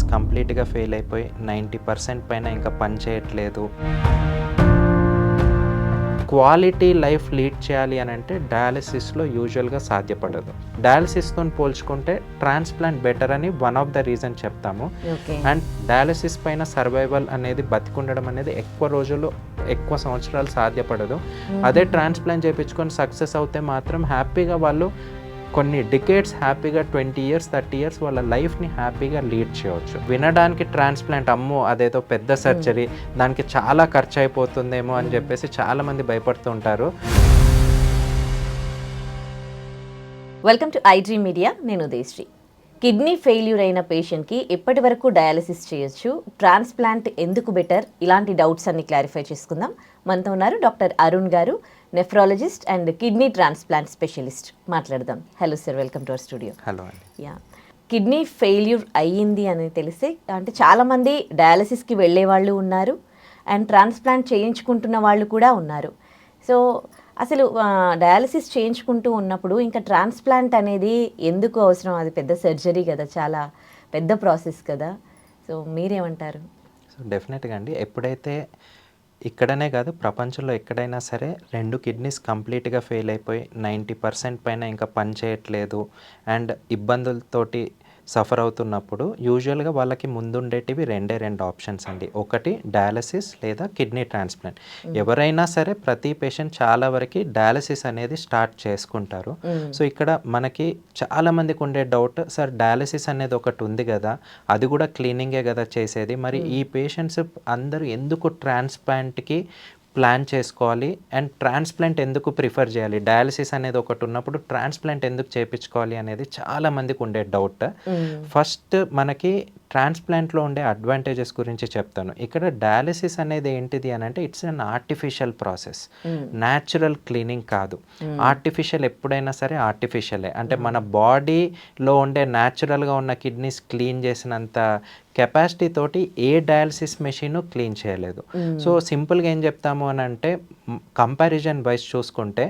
Kidneys కంప్లీట్గా fail అయిపోయి ninety percent పైన ఇంకా పని చేయట్లేదు. క్వాలిటీ లైఫ్ లీడ్ చేయాలి అని అంటే డయాలసిస్లో యూజువల్గా సాధ్యపడదు. డయాలసిస్తో పోల్చుకుంటే ట్రాన్స్ప్లాంట్ బెటర్ అని వన్ ఆఫ్ ద రీజన్ చెప్తాము. అండ్ డయాలసిస్ పైన సర్వైవల్ అనేది బతికుండడం అనేది ఎక్కువ రోజులు ఎక్కువ సంవత్సరాలు సాధ్యపడదు. అదే ట్రాన్స్ప్లాంట్ చేయించుకొని సక్సెస్ అవుతే మాత్రం హ్యాపీగా వాళ్ళు కొన్ని డికేట్స్ హ్యాపీగా ట్వంటీ ఇయర్స్ థర్టీ ఇయర్స్ వాళ్ళ లైఫ్ని హ్యాపీగా లీడ్ చేయవచ్చు. వినడానికి ట్రాన్స్ప్లాంట్ అమ్మో అదేదో పెద్ద సర్జరీ దానికి చాలా ఖర్చు అయిపోతుందేమో అని చెప్పేసి చాలామంది భయపడుతుంటారు వెల్కమ్ టు ఐడ్రీ మీడియా నేను ఉదయశ్రీ. కిడ్నీ ఫెయిల్యూర్ అయిన పేషెంట్కి ఎప్పటి వరకు డయాలసిస్ చేయొచ్చు? ట్రాన్స్ప్లాంట్ ఎందుకు బెటర్? ఇలాంటి డౌట్స్ అన్ని క్లారిఫై చేసుకుందాం. మనతో ఉన్నారు doctor Arun garu. Nephrologist and kidney transplant specialist మాట్లాడదాం. Hello sir welcome to our studio hello ya kidney failure అయ్యింది అని తెలిస్తే అంటే చాలామంది డయాలసిస్కి వెళ్ళే వాళ్ళు ఉన్నారు అండ్ ట్రాన్స్ప్లాంట్ చేయించుకుంటున్న వాళ్ళు కూడా ఉన్నారు. సో అసలు డయాలసిస్ చేయించుకుంటూ ఉన్నప్పుడు ఇంకా ట్రాన్స్ప్లాంట్ అనేది ఎందుకు అవసరం? అది పెద్ద సర్జరీ కదా చాలా పెద్ద ప్రాసెస్ కదా. సో మీరేమంటారు? సో డెఫినెట్గా అండి. ఎప్పుడైతే ఇక్కడనే కాదు ప్రపంచంలో ఎక్కడైనా సరే రెండు కిడ్నీస్ కంప్లీట్గా ఫెయిల్ అయిపోయి నైంటీ పర్సెంట్ పైన ఇంకా పని చేయట్లేదు. అండ్ ఇబ్బందులతోటి సఫర్ అవుతున్నప్పుడు యూజువల్గా వాళ్ళకి ముందుండేటివి రెండే రెండు ఆప్షన్స్ అండి. ఒకటి డయాలసిస్ లేదా కిడ్నీ ట్రాన్స్ప్లాంట్. ఎవరైనా సరే ప్రతి పేషెంట్ చాలా వరకు డయాలసిస్ అనేది స్టార్ట్ చేసుకుంటారు. సో ఇక్కడ మనకి చాలా మందికి ఉండే డౌట్ సార్ డయాలసిస్ అనేది ఒకటి ఉంది కదా అది కూడా క్లీనింగే కదా చేసేది. మరి ఈ పేషెంట్స్ అందరూ ఎందుకు ట్రాన్స్ప్లాంట్కి ప్లాన్ చేసుకోవాలి అండ్ ట్రాన్స్ప్లాంట్ ఎందుకు ప్రిఫర్ చేయాలి? డయాలసిస్ అనేది ఒకటి ఉన్నప్పుడు ట్రాన్స్ప్లాంట్ ఎందుకు చేయించుకోవాలి అనేది చాలా మందికి ఉండే డౌట్. ఫస్ట్ మనకి ట్రాన్స్ప్లాంట్లో ఉండే అడ్వాంటేజెస్ గురించి చెప్తాను. ఇక్కడ డయాలసిస్ అనేది ఏంటిది అని అంటే it's an artificial process natural cleaning కాదు. ఆర్టిఫిషియల్ ఎప్పుడైనా సరే ఆర్టిఫిషియలే అంటే మన బాడీలో ఉండే న్యాచురల్గా ఉన్న కిడ్నీస్ క్లీన్ చేసినంత కెపాసిటీ తోటి ఏ డయాలసిస్ మెషిన్ క్లీన్ చేయలేదు. సో సింపుల్గా ఏం చెప్తాము అని అంటే కంపారిజన్ వైజ్ చూసుకుంటే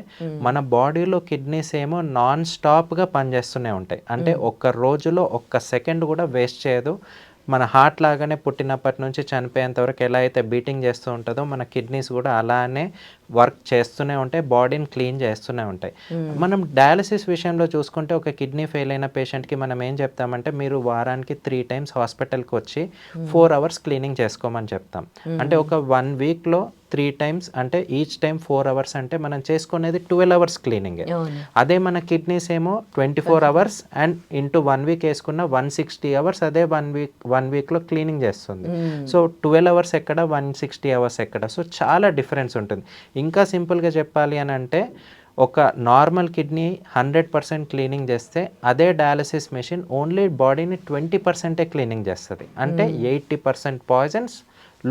మన బాడీలో కిడ్నీస్ ఏమో నాన్ స్టాప్గా పనిచేస్తూనే ఉంటాయి. అంటే ఒక్క రోజులో ఒక్క సెకండ్ కూడా వేస్ట్ చేయదు. మన హార్ట్ లాగానే పుట్టినప్పటి నుంచి చనిపోయేంత వరకు ఎలా అయితే బీటింగ్ చేస్తూ ఉంటుందో మన కిడ్నీస్ కూడా అలానే వర్క్ చేస్తూనే ఉంటాయి బాడీని క్లీన్ చేస్తూనే ఉంటాయి. మనం డయాలసిస్ విషయంలో చూసుకుంటే ఒక కిడ్నీ ఫెయిల్ అయిన పేషెంట్కి మనం ఏం చెప్తామంటే మీరు వారానికి త్రీ టైమ్స్ హాస్పిటల్కి వచ్చి ఫోర్ అవర్స్ క్లీనింగ్ చేసుకోమని చెప్తాం. అంటే ఒక వన్ వీక్లో త్రీ టైమ్స్ అంటే ఈచ్ టైం ఫోర్ అవర్స్ అంటే మనం చేసుకునేది ట్వెల్వ్ అవర్స్ క్లీనింగ్ అదే మన కిడ్నీస్ ఏమో twenty four hours and into one week వేసుకున్న వన్ సిక్స్టీ అవర్స్ అదే వన్ వీక్ వన్ వీక్లో క్లీనింగ్ చేస్తుంది. సో ట్వెల్వ్ అవర్స్ ఎక్కడ వన్ సిక్స్టీ అవర్స్ ఎక్కడ. సో చాలా డిఫరెన్స్ ఉంటుంది. ఇంకా సింపుల్గా చెప్పాలి అని అంటే ఒక normal kidney hundred percent cleaning చేస్తే అదే డయాలసిస్ మెషిన్ ఓన్లీ బాడీని ట్వంటీ పర్సెంటే క్లీనింగ్ చేస్తుంది. అంటే ఎయిటీ పర్సెంట్ పాయిజన్స్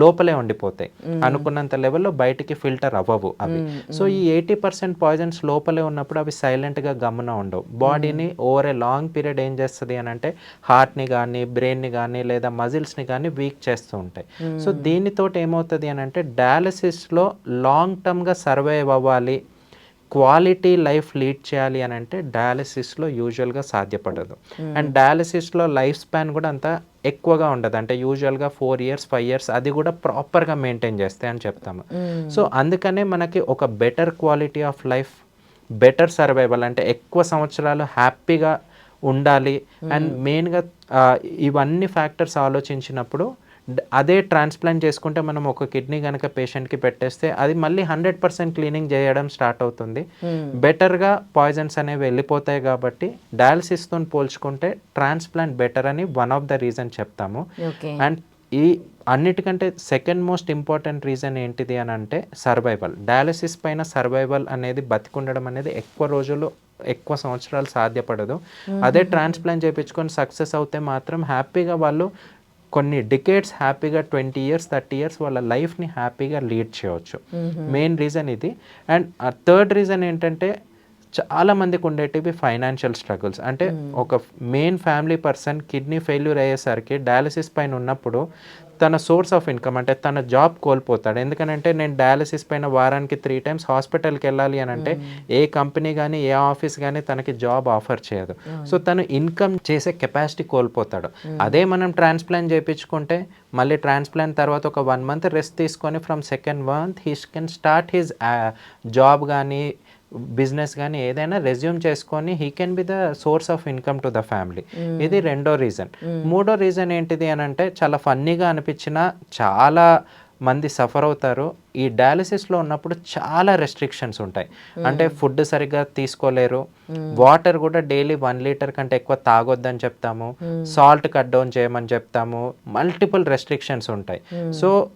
లోపలే ఉండిపోతాయి. అనుకున్నంత లెవెల్లో బయటికి ఫిల్టర్ అవ్వవు అవి. సో ఈ ఎయిటీ పర్సెంట్ పాయిజన్స్ లోపలే ఉన్నప్పుడు అవి సైలెంట్గా గమ్మున ఉండవు. బాడీని ఓవర్ ఏ లాంగ్ పీరియడ్ ఏం చేస్తుంది అని అంటే హార్ట్ని కానీ బ్రెయిన్ని కానీ లేదా మజిల్స్ని కానీ వీక్ చేస్తూ ఉంటాయి. సో దీనితోటి ఏమవుతుంది అని అంటే డయాలసిస్లో లాంగ్ టర్మ్గా సర్వైవ్ అవ్వాలి. క్వాలిటీ లైఫ్ లీడ్ చేయాలి అని అంటే డయాలసిస్లో యూజువల్గా సాధ్యపడదు. అండ్ డయాలసిస్లో లైఫ్ స్పాన్ కూడా అంత ఎక్కువగా ఉండదు. అంటే యూజువల్గా ఫోర్ ఇయర్స్ ఫైవ్ ఇయర్స్ అది కూడా ప్రాపర్గా మెయింటైన్ చేస్తే అని చెప్తాము. సో అందుకనే మనకి ఒక better quality of life better survival అంటే ఎక్కువ సంవత్సరాలు హ్యాపీగా ఉండాలి. అండ్ మెయిన్గా ఇవన్నీ ఫ్యాక్టర్స్ ఆలోచించినప్పుడు అదే ట్రాన్స్ప్లాంట్ చేసుకుంటే మనం ఒక కిడ్నీ కనుక పేషెంట్కి పెట్టేస్తే అది మళ్ళీ హండ్రెడ్ పర్సెంట్ క్లీనింగ్ చేయడం స్టార్ట్ అవుతుంది. బెటర్గా పాయిజన్స్ అనేవి వెళ్ళిపోతాయి కాబట్టి డయాలసిస్తో పోల్చుకుంటే ట్రాన్స్ప్లాంట్ బెటర్ అని వన్ ఆఫ్ ద రీజన్ చెప్తాము. అండ్ ఈ అన్నిటికంటే సెకండ్ మోస్ట్ ఇంపార్టెంట్ రీజన్ ఏంటిది అని అంటే సర్వైవల్. డయాలసిస్ పైన సర్వైవల్ అనేది బతికుండడం అనేది ఎక్కువ రోజులు ఎక్కువ సంవత్సరాలు సాధ్యపడదు. అదే ట్రాన్స్ప్లాంట్ చేయించుకొని సక్సెస్ అవుతే మాత్రం హ్యాపీగా వాళ్ళు కొన్ని డికేట్స్ హ్యాపీగా ట్వంటీ ఇయర్స్ థర్టీ ఇయర్స్ వాళ్ళ లైఫ్ని హ్యాపీగా లీడ్ చేయవచ్చు. మెయిన్ రీజన్ ఇది. అండ్ థర్డ్ రీజన్ ఏంటంటే చాలా మందికి ఉండేటివి ఫైనాన్షియల్ స్ట్రగుల్స్ అంటే ఒక main family person kidney failure అయ్యేసరికి డయాలసిస్ పైన ఉన్నప్పుడు తన సోర్స్ ఆఫ్ ఇన్కమ్ అంటే తన జాబ్ కోల్పోతాడు. ఎందుకనంటే నేను డయాలసిస్ పైన వారానికి త్రీ టైమ్స్ హాస్పిటల్కి వెళ్ళాలి అని అంటే ఏ కంపెనీ కానీ ఏ ఆఫీస్ కానీ తనకి జాబ్ ఆఫర్ చేయదు. సో తను ఇన్కమ్ చేసే కెపాసిటీ కోల్పోతాడు. అదే మనం ట్రాన్స్ప్లాంట్ చేయించుకుంటే మళ్ళీ ట్రాన్స్ప్లాంట్ తర్వాత ఒక వన్ మంత్ రెస్ట్ తీసుకొని from second month he can start his job కానీ బిజినెస్ కానీ ఏదైనా రెజ్యూమ్ చేసుకొని he can be the source of income to the family ఇది రెండో రీజన్ మూడో రీజన్ ఏంటిది అని అంటే చాలా ఫన్నీగా అనిపించిన చాలా మంది సఫర్ అవుతారు. ఈ డయాలసిస్లో ఉన్నప్పుడు చాలా రెస్ట్రిక్షన్స్ ఉంటాయి. అంటే ఫుడ్ సరిగ్గా తీసుకోలేరు. వాటర్ కూడా డైలీ వన్ లీటర్ కంటే ఎక్కువ తాగొద్దని చెప్తాము. సాల్ట్ కట్ డౌన్ చేయమని చెప్తాము. మల్టిపుల్ రెస్ట్రిక్షన్స్ ఉంటాయి. సో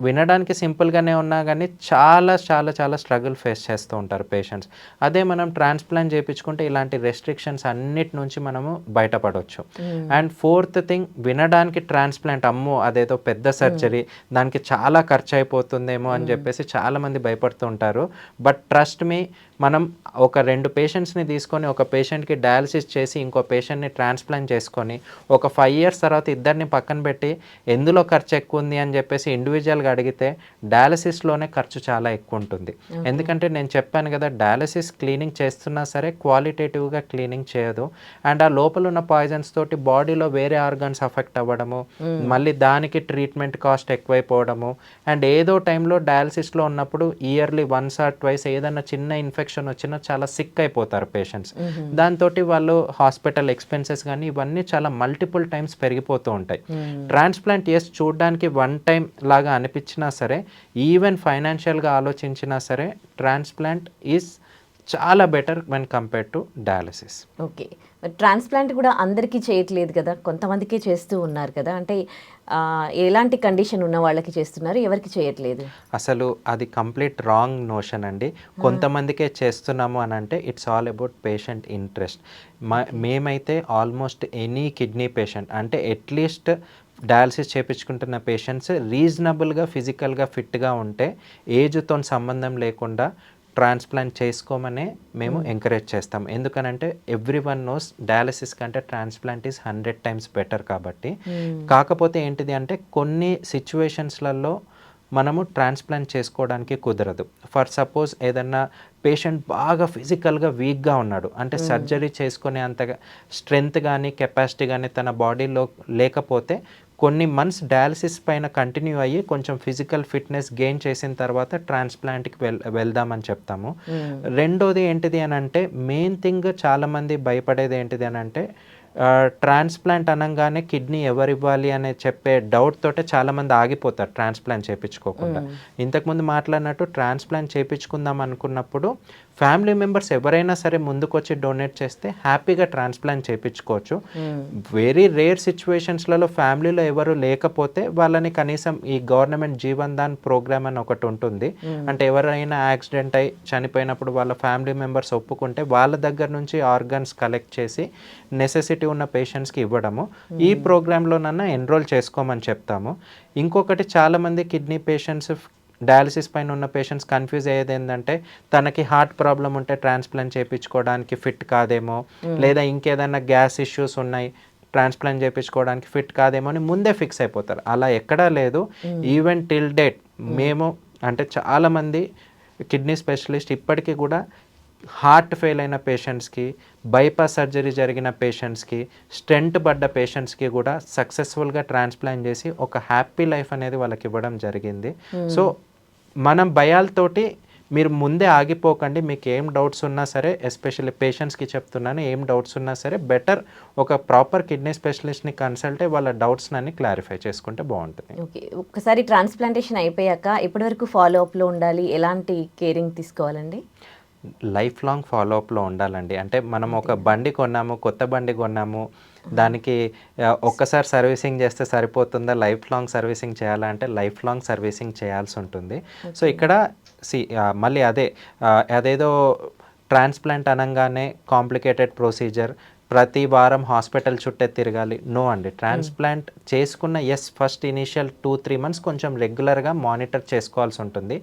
వినడానికి సింపుల్గానే ఉన్నా కానీ చాలా చాలా చాలా స్ట్రగుల్ ఫేస్ చేస్తూ ఉంటారు పేషెంట్స్. అదే మనం ట్రాన్స్ప్లాంట్ చేయించుకుంటే ఇలాంటి రెస్ట్రిక్షన్స్ అన్నిటి నుంచి మనము బయటపడవచ్చు అండ్ ఫోర్త్ థింగ్ వినడానికి ట్రాన్స్ప్లాంట్ అమ్మో! అదేదో పెద్ద సర్జరీ దానికి చాలా ఖర్చు అయిపోతుందేమో అని చెప్పేసి చాలామంది భయపడుతూ ఉంటారు. బట్ ట్రస్ట్ మీ మనం ఒక రెండు పేషెంట్స్ని తీసుకొని ఒక పేషెంట్కి డయాలసిస్ చేసి ఇంకో పేషెంట్ని ట్రాన్స్ప్లాంట్ చేసుకొని ఒక ఫైవ్ ఇయర్స్ తర్వాత ఇద్దరిని పక్కన పెట్టి ఎందులో ఖర్చు ఎక్కువ ఉంది అని చెప్పేసి ఇండివిజువల్గా అడిగితే డయాలసిస్లోనే ఖర్చు చాలా ఎక్కువ ఉంటుంది. ఎందుకంటే నేను చెప్పాను కదా డయాలసిస్ క్లీనింగ్ చేస్తున్నా సరే క్వాలిటేటివ్గా క్లీనింగ్ చేయదు. అండ్ ఆ లోపల ఉన్న పాయిజన్స్ తోటి బాడీలో వేరే ఆర్గన్స్ అఫెక్ట్ అవ్వడము మళ్ళీ దానికి ట్రీట్మెంట్ కాస్ట్ ఎక్కువైపోవడము. అండ్ ఏదో టైంలో డయాలసిస్లో ఉన్నప్పుడు ఇయర్లీ వన్స్ ఆర్ ట్వైస్ ఏదైనా చిన్న ఇన్ఫెక్షన్ వచ్చినా చాలా సిక్ అయిపోతారు పేషెంట్స్ దాంతో వాళ్ళు హాస్పిటల్ ఎక్స్పెన్సెస్ కానీ ఇవన్నీ చాలా మల్టిపుల్ టైమ్స్ పెరిగిపోతూ ఉంటాయి. ట్రాన్స్ప్లాంట్ ఎస్ చూడడానికి వన్ టైం లాగా అనిపించినా సరే ఈవెన్ ఫైనాన్షియల్గా ఆలోచించినా సరే ట్రాన్స్ప్లాంట్ ఈజ్ చాలా better when compare to dialysis okay. Transplant కూడా అందరికీ చేయట్లేదు కదా? కొంతమందికి చేస్తూ ఉన్నారు కదా? అంటే ఎలాంటి కండిషన్ ఉన్న వాళ్ళకి చేస్తున్నారు? ఎవరికి చేయట్లేదు? అసలు అది కంప్లీట్ రాంగ్ నోషన్ అండి. కొంతమందికే చేస్తున్నాము అని అంటే it's all about patient interest మా మేమైతే ఆల్మోస్ట్ ఎనీ కిడ్నీ పేషెంట్ అంటే అట్లీస్ట్ డయాలసిస్ చేయించుకుంటున్న పేషెంట్స్ రీజనబుల్గా ఫిజికల్గా ఫిట్గా ఉంటే ఏజ్తో సంబంధం లేకుండా ట్రాన్స్ప్లాంట్ చేసుకోమనే మేము ఎంకరేజ్ చేస్తాం. ఎందుకనంటే ఎవ్రీ వన్ నోస్ డయాలసిస్ కంటే transplant is hundred times better కాబట్టి. కాకపోతే ఏంటిది అంటే కొన్ని సిచ్యువేషన్స్లలో మనము ట్రాన్స్ప్లాంట్ చేసుకోవడానికి కుదరదు. ఫర్ సపోజ్ ఏదన్నా పేషెంట్ బాగా ఫిజికల్గా వీక్గా ఉన్నాడు. అంటే సర్జరీ చేసుకునే అంత స్ట్రెంగ్త్ కానీ కెపాసిటీ కానీ తన బాడీలో లేకపోతే కొన్ని మంత్స్ డయాలసిస్ పైన కంటిన్యూ అయ్యి కొంచెం ఫిజికల్ ఫిట్నెస్ గెయిన్ చేసిన తర్వాత ట్రాన్స్ప్లాంట్కి వెల్ వెళ్దామని చెప్తాము. రెండోది ఏంటిది అని అంటే మెయిన్ థింగ్ చాలామంది భయపడేది ఏంటిది అని అంటే ట్రాన్స్ప్లాంట్ అనగానే కిడ్నీ ఎవరు ఇవ్వాలి అనే చెప్పే డౌట్ తోటే చాలామంది ఆగిపోతారు ట్రాన్స్ప్లాంట్ చేయించుకోకుండా ఇంతకుముందు మాట్లాడినట్టు ట్రాన్స్ప్లాంట్ చేయించుకుందాం అనుకున్నప్పుడు ఫ్యామిలీ మెంబర్స్ ఎవరైనా సరే ముందుకొచ్చి డొనేట్ చేస్తే హ్యాపీగా ట్రాన్స్ప్లాంట్ చేయించుకోవచ్చు వెరీ రేర్ సిచ్యువేషన్స్లలో ఫ్యామిలీలో ఎవరు లేకపోతే వాళ్ళని కనీసం ఈ గవర్నమెంట్ జీవన్ దాన్ ప్రోగ్రామ్ అని ఒకటి ఉంటుంది. అంటే ఎవరైనా యాక్సిడెంట్ అయి చనిపోయినప్పుడు వాళ్ళ ఫ్యామిలీ మెంబర్స్ ఒప్పుకుంటే వాళ్ళ దగ్గర నుంచి ఆర్గన్స్ కలెక్ట్ చేసి నెసెసిటీ ఉన్న పేషెంట్స్కి ఇవ్వడము. ఈ ప్రోగ్రాంలోనన్నా ఎన్రోల్ చేసుకోమని చెప్తాము. ఇంకొకటి చాలామంది కిడ్నీ పేషెంట్స్ డయాలసిస్ పైన ఉన్న పేషెంట్స్ కన్ఫ్యూజ్ అయ్యేది ఏంటంటే తనకి హార్ట్ ప్రాబ్లం ఉంటే ట్రాన్స్ప్లాంట్ చేయించుకోవడానికి ఫిట్ కాదేమో లేదా ఇంకేదైనా గ్యాస్ ఇష్యూస్ ఉన్నాయి ట్రాన్స్ప్లాంట్ చేయించుకోవడానికి ఫిట్ కాదేమో అని ముందే ఫిక్స్ అయిపోతారు. అలా ఎక్కడా లేదు. ఈవెన్ టిల్ డేట్ మేము అంటే చాలామంది కిడ్నీ స్పెషలిస్ట్ ఇప్పటికీ కూడా హార్ట్ ఫెయిల్ అయిన పేషెంట్స్కి బైపాస్ సర్జరీ జరిగిన పేషెంట్స్కి స్టెంట్ పడ్డ పేషెంట్స్కి కూడా సక్సెస్ఫుల్గా ట్రాన్స్ప్లాంట్ చేసి ఒక హ్యాపీ లైఫ్ అనేది వాళ్ళకి ఇవ్వడం జరిగింది. సో మనం భయాలతోటి మీరు ముందే ఆగిపోకండి మీకు ఏం డౌట్స్ ఉన్నా సరే ఎస్పెషల్లీ పేషెంట్స్కి చెప్తున్నాను ఏం డౌట్స్ ఉన్నా సరే బెటర్ ఒక ప్రాపర్ కిడ్నీ స్పెషలిస్ట్ని కన్సల్ట్ అయ్యి వాళ్ళ డౌట్స్ అన్ని క్లారిఫై చేసుకుంటే బాగుంటుంది. ఓకే ఒక్కసారి ట్రాన్స్ప్లాంటేషన్ అయిపోయాక ఇప్పటివరకు ఫాలో అప్లో ఉండాలి ఎలాంటి కేరింగ్ తీసుకోవాలండి? లైఫ్ లాంగ్ ఫాలోఅప్లో ఉండాలండి. అంటే మనం ఒక బండి కొన్నాము కొత్త బండి కొన్నాము దానికి ఒక్కసారి సర్వీసింగ్ చేస్తే సరిపోతుందా? లైఫ్ లాంగ్ సర్వీసింగ్ చేయాలంటే లైఫ్ లాంగ్ సర్వీసింగ్ చేయాల్సి ఉంటుంది. సో ఇక్కడ సి మళ్ళీ అదే అదేదో ట్రాన్స్ప్లాంట్ అనగానే కాంప్లికేటెడ్ ప్రొసీజర్ ప్రతి వారం హాస్పిటల్ చుట్టే తిరగాలి. నో అండి. ట్రాన్స్ప్లాంట్ చేసుకున్న yes first initial two three months కొంచెం రెగ్యులర్గా మానిటర్ చేసుకోవాల్సి ఉంటుంది.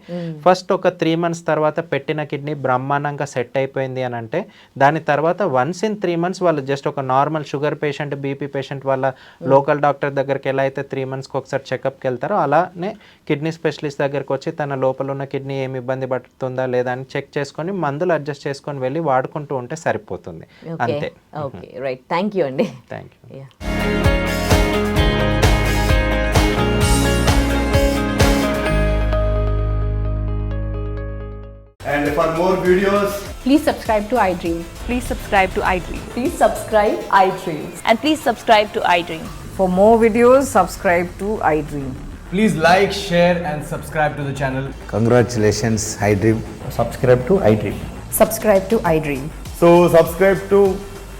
ఫస్ట్ ఒక త్రీ మంత్స్ తర్వాత పెట్టిన కిడ్నీ బ్రహ్మాండంగా సెట్ అయిపోయింది అని అంటే దాని తర్వాత వన్స్ ఇన్ త్రీ మంత్స్ వాళ్ళు జస్ట్ ఒక normal sugar patient BP patient వాళ్ళ లోకల్ డాక్టర్ దగ్గరికి ఎలా అయితే త్రీ మంత్స్కి ఒకసారి చెకప్కి వెళ్తారో అలానే కిడ్నీ స్పెషలిస్ట్ దగ్గరికి వచ్చి తన లోపల ఉన్న కిడ్నీ ఏమి ఇబ్బంది పడుతుందా లేదా అని చెక్ చేసుకొని మందులు అడ్జస్ట్ చేసుకొని వెళ్ళి వాడుకుంటూ ఉంటే సరిపోతుంది. అంతే. ఓకే రైట్ థ్యాంక్ యూ అండి thank you Yeah. And for more videos, Please subscribe to iDream. Please subscribe to iDream. Please subscribe iDream. And please subscribe to iDream. For more videos, subscribe to iDream. please like, share, and subscribe to the channel. Congratulations, iDream. subscribe to iDream. Subscribe to iDream. So, subscribe to